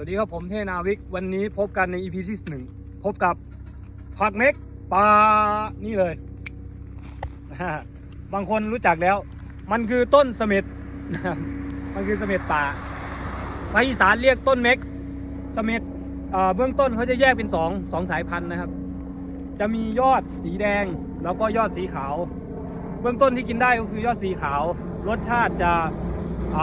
สวัสดีครับผมเทนาวิก วันนี้พบกันใน EP ที่หนึ่งพบกับผักเม็กปลานี่เลย บางคนรู้จักแล้ว มันคือต้นเสม็ดมันคือเสม็ดป่าภาคอีสานเรียกต้นเม็กเสม็ดเอ่อเบื้องต้นเขาจะแยกเป็นสองสองสายพันธุ์นะครับ จะมียอดสีแดงแล้วก็ยอดสีขาว เบื้องต้นที่กินได้ก็คือยอดสีขาว รสชาติจะ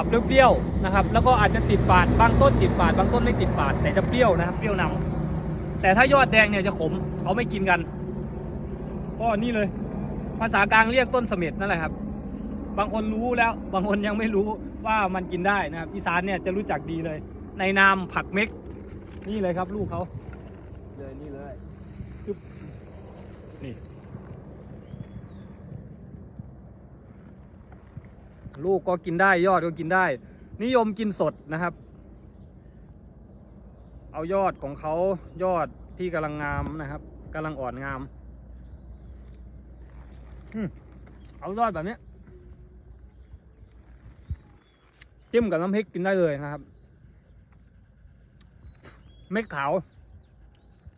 เปรี้ยวๆนะครับ แล้วก็อาจจะติดฝาดบางต้นติดฝาดบางต้นไม่ติดฝาดแต่จะเปรี้ยวนะครับเปรี้ยวนำแต่ถ้ายอดแดงเนี่ยจะขมเขาไม่กินกันก็นี่เลย ภาษากลางเรียกต้นเสม็ดนั่นแหละครับ บางคนรู้แล้วบางคนยังไม่รู้ว่ามันกินได้นะครับอีสานเนี่ยจะรู้จักดีเลย ในนามผักเม็ก นี่เลยครับลูกเขาเลยนี่เลยนี่ ลูกก็กินได้ยอดก็กินได้ นิยมกินสดนะครับ เอายอดของเขายอดที่กำลังงามนะครับกำลังอ่อนงามเอายอดแบบนี้จิ้มกับน้ำพริกกินได้เลยนะครับ เม็ดขาว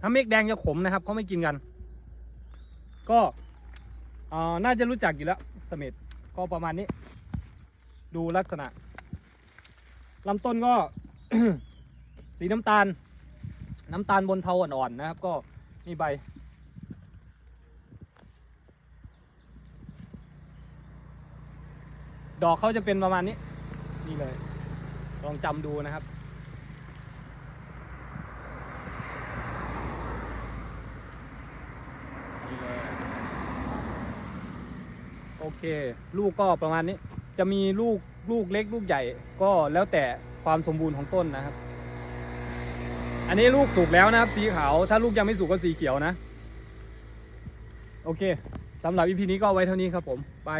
ถ้าเม็ดแดงจะขมนะครับเขาไม่กินกัน ก็น่าจะรู้จักอยู่แล้วเสม็ดก็ประมาณนี้ ดูลักษณะลำต้นก็ สีน้ำตาล น้ำตาลบนเทาอ่อนๆนะครับ ก็มีใบ ดอกเขาจะเป็นประมาณนี้ นี่เลย ลองจำดูนะครับนี่เลยโอเค ลูกก็ประมาณนี้ จะมีลูกลูกเล็กลูกใหญ่ ก็แล้วแต่ความสมบูรณ์ของต้นนะครับ อันนี้ลูกสุกแล้วนะครับ สีขาว ถ้าลูกยังไม่สุกก็สีเขียวนะ โอเคสำหรับอีพีนี้ก็ไว้เท่านี้ครับผมไป